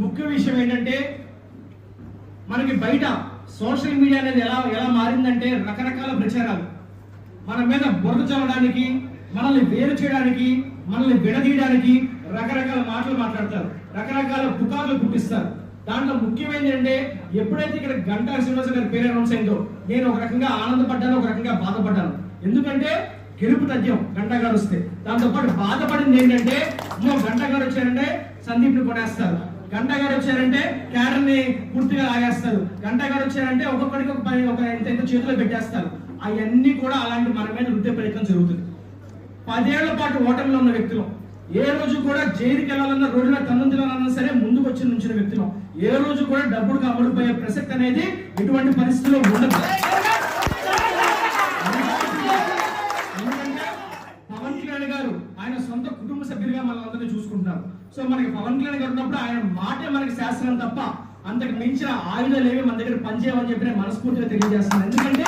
ముఖ్య విషయం ఏంటంటే మనకి బయట సోషల్ మీడియా అనేది ఎలా ఎలా మారిందంటే రకరకాల ప్రచారాలు. మన మీద బురద చల్లడానికి మనల్ని వేరు చేయడానికి మనల్ని విడదీయడానికి రకరకాల మాటలు మాట్లాడతారు. రకరకాల పుకార్లు పుట్టిస్తారు. దాంట్లో ముఖ్యమైనది ఏంటంటే ఎప్పుడైతే ఇక్కడ గంటా శ్రీనివాస గారి పేరు అనౌన్స్ అయిందో నేను ఒక రకంగా ఆనందపడ్డాను ఒక రకంగా బాధపడ్డాను. ఎందుకంటే గెలుపు తథ్యం గంటా గారు వస్తే. దాంతో పాటు బాధపడింది ఏంటంటే ఇంకో గంటా గారు వచ్చారంటే సందీప్ని కొనేస్తారు. గంట గారు వచ్చారంటే క్యాడర్ని పూర్తిగా లాగేస్తారు. గంట గారు వచ్చారంటే ఒక్కొక్కడికి ఒక పని ఒక ఎంత ఎంత చేతిలో పెట్టేస్తారు. అవన్నీ కూడా అలాంటి మన మీద వృత్తి ప్రయత్నం జరుగుతుంది. పదేళ్ళ పాటు ఓటమిలో ఉన్న వ్యక్తులు. ఏ రోజు కూడా జైలుకి వెళ్ళాలన్న రోడ్డున తన్నుంచాలన్నా సరే ముందుకు వచ్చి నుంచిన వ్యక్తులు. ఏ రోజు కూడా డబ్బులు కాబడిపోయే ప్రసక్తి అనేది ఎటువంటి పరిస్థితుల్లో ఉండదు. పవన్ కళ్యాణ్ గారు ఆయన సొంత కుటుంబ సభ్యులుగా మన అందరినీ చూసుకుంటున్నారు. సో మనకి పవన్ కళ్యాణ్ గారు ఉన్నప్పుడు ఆయన మనకి శాస్త్రం తప్ప అంతకు మించిన ఆయుధాలు ఏవి మన దగ్గర పనిచేయమని చెప్పి నేను మనస్ఫూర్తిగా తెలియజేస్తున్నాను. ఎందుకంటే